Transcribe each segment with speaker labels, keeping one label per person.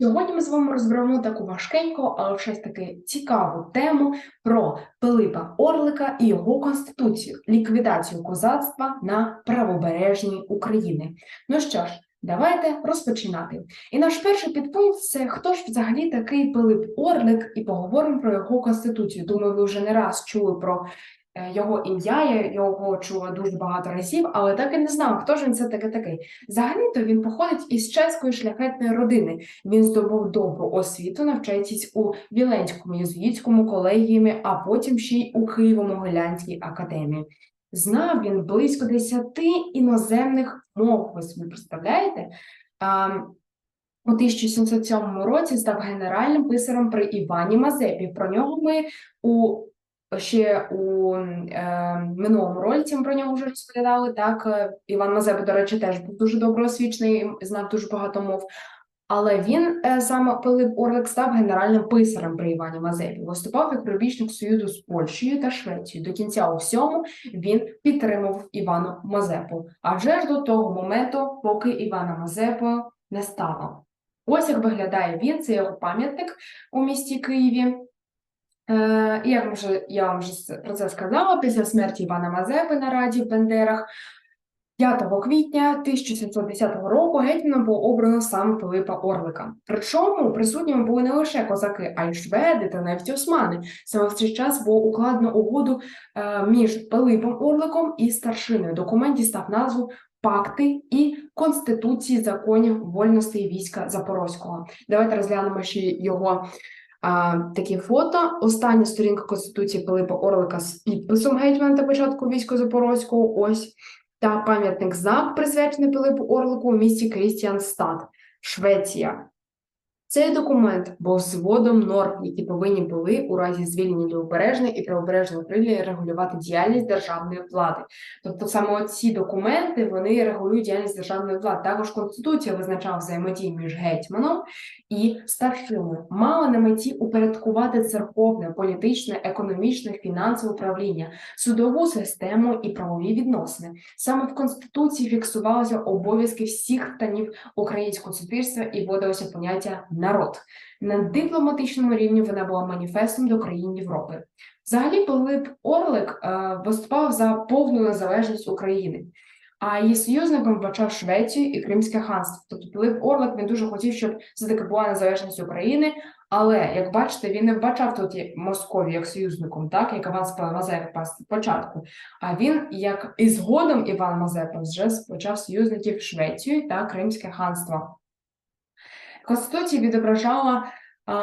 Speaker 1: Сьогодні ми з вами розберемо таку важкеньку, але все ж таки цікаву тему про Пилипа Орлика і його конституцію, ліквідацію козацтва на правобережній України. Ну що ж, давайте розпочинати. І наш перший підпункт це хто ж взагалі такий Пилип Орлик, і поговоримо про його конституцію. Думаю, ви вже не раз чули про його ім'я, я його чула дуже багато разів, але так і не знав, хто ж він це таке такий. Взагалі-то він походить із чеської шляхетної родини. Він здобув добру освіту, навчаючись у Віленському єзуїтському колегіумі, а потім ще й у Києво-Могилянській академії. Знав він близько десяти іноземних мов. Ви собі представляєте? А, у 1707 році став генеральним писарем при Івані Мазепі. Про нього ми у ще у е, минулому ролиці ми про нього вже розповідали. Так, е, Іван Мазепа, до речі, теж був дуже добре освічений, знав дуже багато мов. Але він е, саме Пилип Орлик став генеральним писарем при Івані Мазепі. Виступав як прибічник союзу з Польщею та Швецією. До кінця у всьому він підтримував Івану Мазепу. Адже ж до того моменту, поки Івана Мазепи не стало. Ось як виглядає він, це його пам'ятник у місті Києві. Е, як вже я вам вже про це сказала, після смерті Івана Мазепи на раді в Бендерах 5 квітня 1710 року гетьманом було обрано саме Пилипа Орлика. Причому присутніми були не лише козаки, а й шведи та навіть османи. Саме в цей час було укладено угоду е, між Пилипом Орликом і старшиною. Документ дістав назву Пакти і Конституції законів вольностей війська Запорозького. Давайте розглянемо ще його Такі фото. Остання сторінка Конституції Пилипа Орлика з підписом гетьмана та початку військо Запорозького. Ось та пам'ятник знак присвячений Пилипу Орлику у місті Крістіанстад, Швеція. Цей документ був зводом норм, які повинні були у разі звільнення лівобережної і правобережної крилі регулювати діяльність державної влади. Тобто саме ці документи вони регулюють діяльність державної влади. Також Конституція визначала взаємодію між гетьманом і старшиною. Мала на меті упорядкувати церковне, політичне, економічне, фінансове управління, судову систему і правові відносини. Саме в Конституції фіксувалися обов'язки всіх станів українського суспільства і вводилося поняття народ. На дипломатичному рівні вона була маніфестом до країн Європи. Взагалі, Пилип Орлик е, виступав за повну незалежність України, а її союзником вбачав Швецію і Кримське ханство. Тобто Пилип Орлик він дуже хотів, щоб все таки була незалежність України. Але як бачите, він не вбачав тут Московію як союзником, так як Іван Мазепа спочатку. А він, як і згодом Іван Мазепа, вже почав союзників Швецію та Кримське ханство. Конституція відображала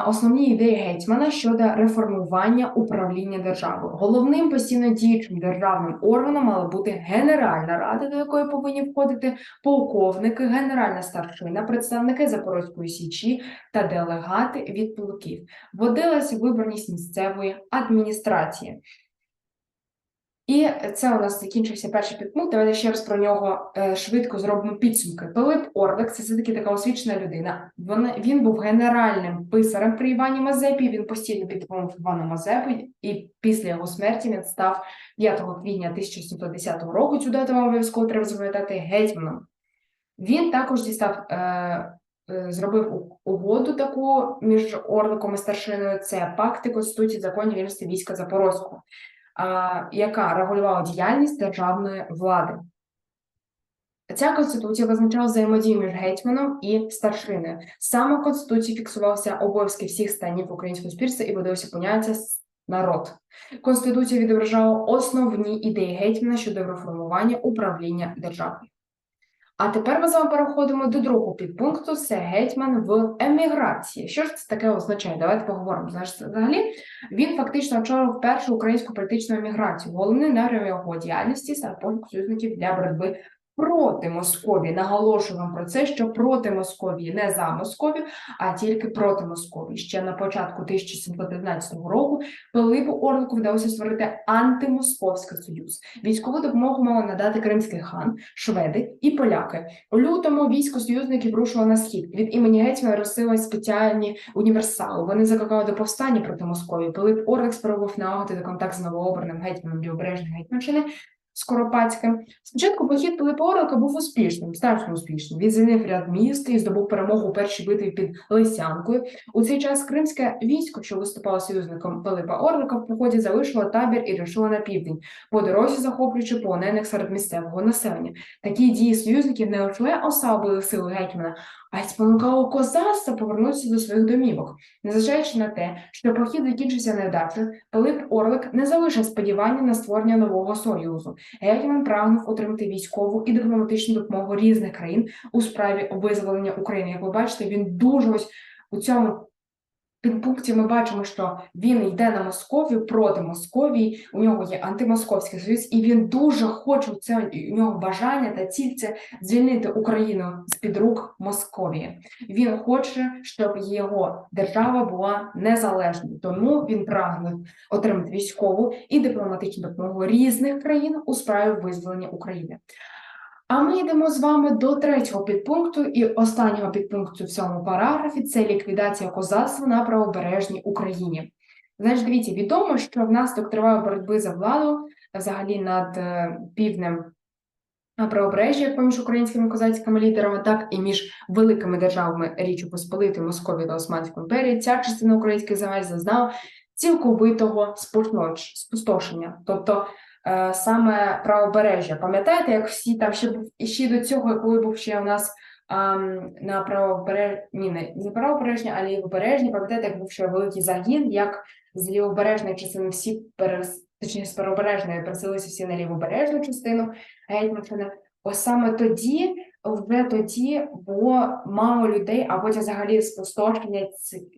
Speaker 1: основні ідеї гетьмана щодо реформування управління державою. Головним постійно діючим державним органом мала бути Генеральна рада, до якої повинні входити полковники, генеральна старшина, представники Запорозької січі та делегати від полків. Вводилася виборність місцевої адміністрації. І це у нас закінчився перший підпункт. Давайте ще раз про нього е, швидко зробимо підсумки. Пилип Орлик це все таки така освічена людина. Вона він був генеральним писарем при Івані Мазепі. Він постійно підтримував Івана Мазепи, і після його смерті він став 5 квітня 1710 року. Цю дату вам обов'язково треба запам'ятати гетьманом. Він також дістав. Е, е Зробив угоду таку між Орликом і старшиною. Це пакти Конституції законів вільності війська Запорозького яка регулювала діяльність державної влади. Ця конституція визначала взаємодію між гетьманом і старшиною. Саме в конституції фіксувалися обов'язки всіх станів українського суспільства і видалося поняття народ. Конституція відображала основні ідеї гетьмана щодо реформування управління державою. А тепер ми з вами переходимо до другого підпункту: це гетьман в еміграції. Що ж це таке означає? Давайте поговоримо. Знаєш, взагалі він фактично очолив першу українську політичну еміграцію. головний нерв його діяльності став союзників для боротьби проти Московії. Наголошуємо про це, що проти Московії, не за Московію, а тільки проти Московії. Ще на початку 1711 року Пилипу Орлику вдалося створити антимосковський союз. Військову допомогу мали надати кримський хан, шведи і поляки. У лютому військо союзників рушило на схід. Від імені гетьмана розсилали спеціальні універсали. Вони закликали до повстання проти Московії. Пилип Орлик спробував налагодити контакт з новообраним гетьманом Лівобережної Гетьманщини Скоропадським. Спочатку похід Пилипа Орлика був успішним, значно успішним. Він звільнив ряд міст і здобув перемогу у першій битві під Лисянкою. У цей час кримське військо, що виступало союзником Пилипа Орлика, в поході залишило табір і рушило на південь, по дорозі захоплюючи полонених серед місцевого населення. Такі дії союзників не лише ослабили сили гетьмана, а й спонукало козацтво повернутися до своїх домівок. Незважаючи на те, що похід закінчився невдачею, Пилип Орлик не залишив сподівання на створення нового союзу. Гетьман прагнув отримати військову і дипломатичну допомогу різних країн у справі визволення України. Як ви бачите, він дуже ось у цьому підпункті ми бачимо, що він йде на Московію проти Московії. У нього є антимосковський союз, і він дуже хоче це у нього бажання та ціль це звільнити Україну з під рук Московії. Він хоче, щоб його держава була незалежною, тому він прагне отримати військову і дипломатичну допомогу різних країн у справі визволення України. А ми йдемо з вами до третього підпункту і останнього підпункту в цьому параграфі це ліквідація козацтва на правобережній Україні. Значить, дивіться, відомо, що внаслідок тривалої боротьби за владу взагалі над е, півднем правобережжя як поміж українськими козацькими лідерами, так і між великими державами Річі Посполитої, Московії та Османської імперії, ця частина українських земель зазнала цілковитого спустош- спустошення. Тобто саме правобережжя. Пам'ятаєте, як всі там ще був ще до цього, коли був ще у нас ам, на правобереж... ні, не, не правобережні, а лівобережні, пам'ятаєте, як був ще великий загін, як з лівобережної частини всі перес... точніше, з правобережної переселилися всі на лівобережну частину Гетьманщини. Ось саме тоді, вже тоді було мало людей, а потім взагалі спустошення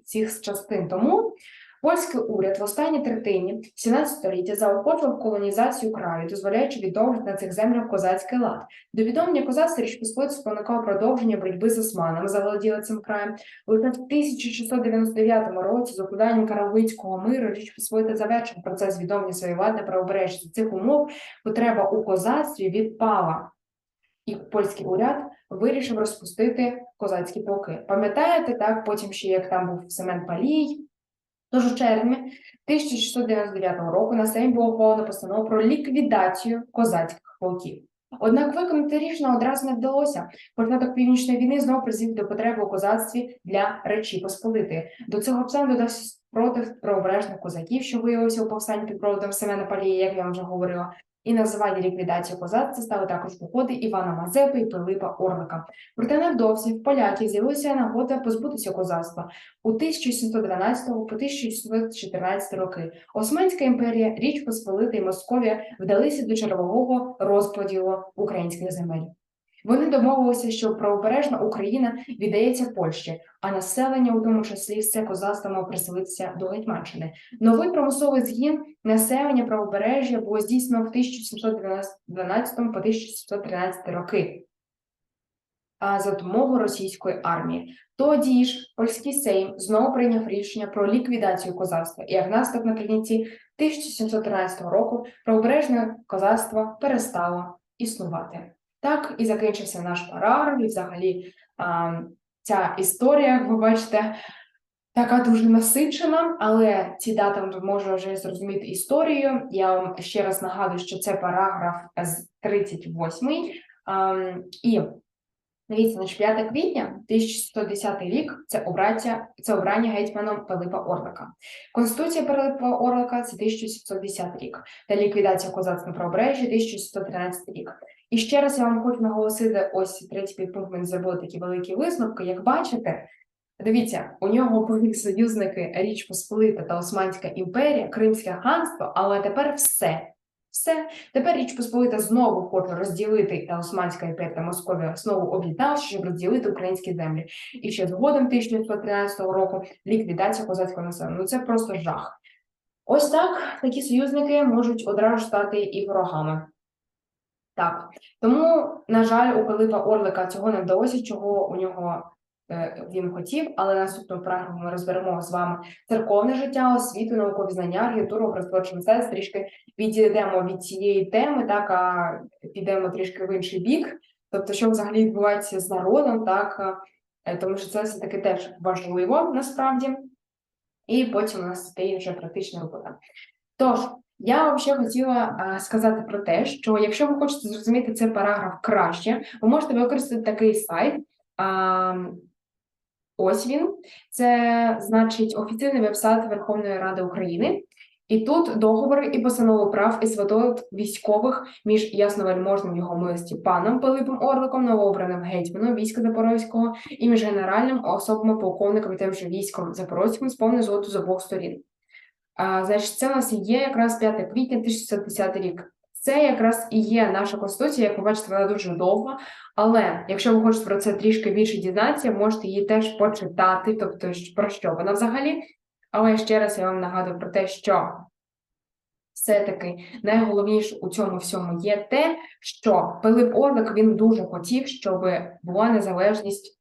Speaker 1: цих частин. Тому Польський уряд в останній третині 17 століття заохочував колонізацію краю, дозволяючи відновити на цих землях козацький лад. До відновлення козацтва Річ спонукав продовження боротьби з османами, заволоділи цим краєм. Лише в 1699 році з укладанням Каравицького миру Річ Посполита завершив процес відновлення своєї влади на правобережжі. За цих умов потреба у козацтві відпала. І польський уряд вирішив розпустити козацькі полки. Пам'ятаєте, так, потім ще як там був Семен Палій, Тож у червні 1699 року на Сейм було ухвалено постанову про ліквідацію козацьких полків. Однак виконати рішення одразу не вдалося. Початок північної війни знову призвів до потреби у козацтві для Речі Посполитої. До цього обставин додався спротив правобережних козаків, що виявився у повстанні під проводом Семена Палія, як я вам вже говорила. І на заваді ліквідації козацтва стали також походи Івана Мазепи і Пилипа Орлика. Проте невдовзі в поляків з'явилася нагода позбутися козацтва у 1712 по 1614 роки. Османська імперія, Річ Посполита і Московія вдалися до чергового розподілу українських земель. Вони домовилися, що правобережна Україна віддається Польщі, а населення, у тому числі все козацтво, мав приселитися до Гетьманщини. Новий промисловий згін населення правобережжя було здійснено в 1712 по 1713 роки а за допомогою російської армії. Тоді ж польський сейм знову прийняв рішення про ліквідацію козацтва, і як наслідок наприкінці 1713 року правобережне козацтво перестало існувати. Так і закінчився наш параграф, і взагалі а, ця історія, як ви бачите, така дуже насичена, але ці дати може вже зрозуміти історію. Я вам ще раз нагадую, що це параграф з 38 а, і Дивіться, значить, 5 квітня 1110 рік це обраття, це обрання гетьманом Пилипа Орлика. Конституція Пилипа Орлика це 1710 рік, та ліквідація козацтва на правобережжі 1713 рік. І ще раз я вам хочу наголосити, ось третій підпункт ми зробили такі великі висновки. Як бачите, дивіться, у нього були союзники Річ Посполита та Османська імперія, Кримське ханство, але тепер все. Все, тепер Річ Посполита знову хоче розділити та Османська імперія та Московія знову об'єдналися, щоб розділити українські землі. І ще згодом 1913 року ліквідація козацького населення. Ну це просто жах. Ось так такі союзники можуть одразу стати і ворогами. Так, тому, на жаль, у Пилипа Орлика цього не вдалося, чого у нього е, він хотів, але наступного програму ми розберемо з вами церковне життя, освіту, наукові знання, архітектуру, образотворче мистецтво, трішки відійдемо від цієї теми, так а підемо трішки в інший бік. Тобто, що взагалі відбувається з народом, так е, тому що це все таки теж важливо насправді. І потім у нас стає вже практична робота. Тож, Я взагалі хотіла е, сказати про те, що якщо ви хочете зрозуміти цей параграф краще, ви можете використати такий сайт. Ось він. Це значить офіційний веб-сайт Верховної Ради України. І тут договори і постанови прав і свобод військових між ясновельможним його милості паном Пилипом Орликом, новообраним гетьманом війська Запорозького, і між генеральним особами тим же військом Запорозьким з повною згоду з обох сторін. А, значить, це у нас є якраз 5 квітня 1610 рік. Це якраз і є наша конституція, як ви бачите, вона дуже довга. Але якщо ви хочете про це трішки більше дізнатися, можете її теж почитати, тобто про що вона взагалі. Але ще раз я вам нагадую про те, що все-таки найголовніше у цьому всьому є те, що Пилип Орлик він дуже хотів, щоб була незалежність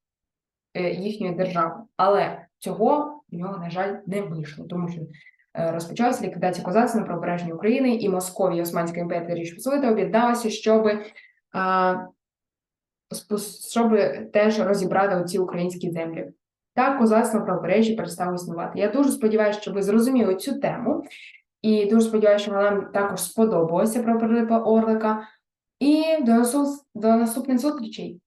Speaker 1: е, їхньої держави. Але цього в нього, на жаль, не вийшло, тому що розпочалася ліквідація козацтва на правобережній України, і Московія, Османська імперія Річ Посполита об'єдналися, щоб, щоб теж розібрати оці українські землі. Так, козацтво на правобережжі перестало існувати. Я дуже сподіваюся, що ви зрозуміли цю тему, і дуже сподіваюся, що вона також сподобалася про Пилипа Орлика. І до, до наступних зустрічей!